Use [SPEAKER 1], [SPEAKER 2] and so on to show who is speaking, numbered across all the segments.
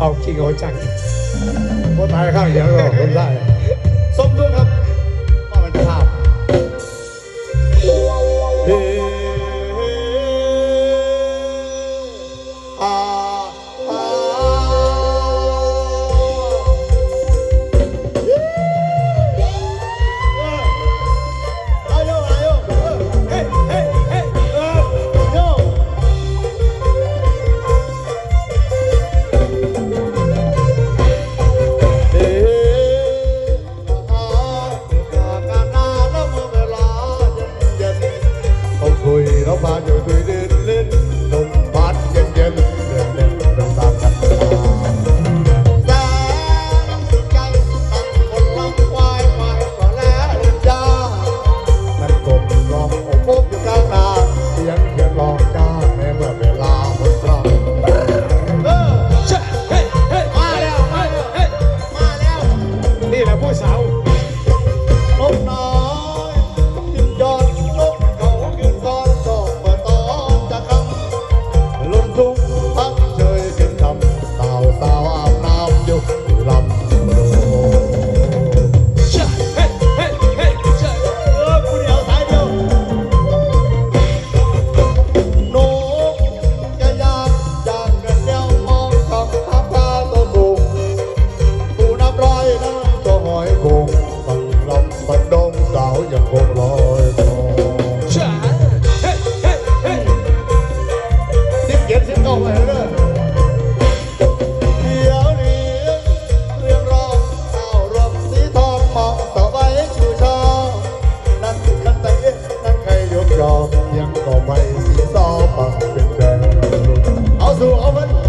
[SPEAKER 1] เอาจริงเอาจัง
[SPEAKER 2] คนตายข้างเดียวก็คนได้สมทุกข์ น้องไวเรียวเรื่งรองสาวรบสีทองมองต่อไว้ชูชอนั่นคันตะเกียนั่นใครยกยอมยงต่ไปสีซอปังเป็นแดงเอาสู่เอามั
[SPEAKER 1] น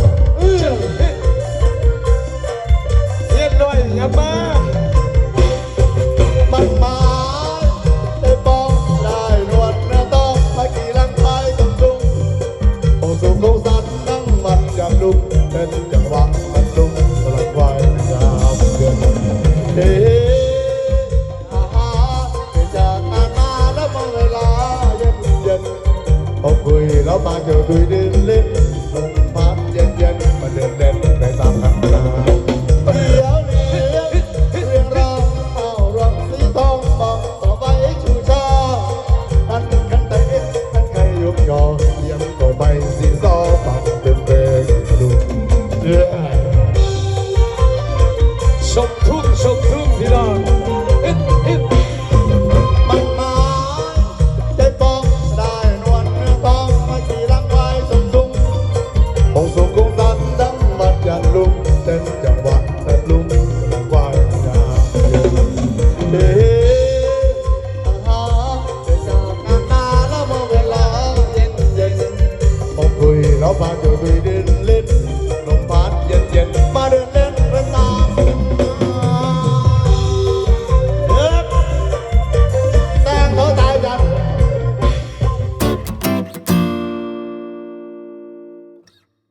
[SPEAKER 1] แล้วา
[SPEAKER 2] เจอดุยดินลิ้นลมพัดเย็น
[SPEAKER 1] เย็
[SPEAKER 2] นมาเดินเล่นในตามคันนารียว
[SPEAKER 1] เรี
[SPEAKER 2] ยงเรียงรงเอารวงสีทองมองต่อไปชูชาทันคันไตเคันไกยุยอเยี่
[SPEAKER 1] ยม
[SPEAKER 2] ต่อไปสีซอปักเป็นเพลงดุเดือดมทุ่งชมทุ่งพี่น้อง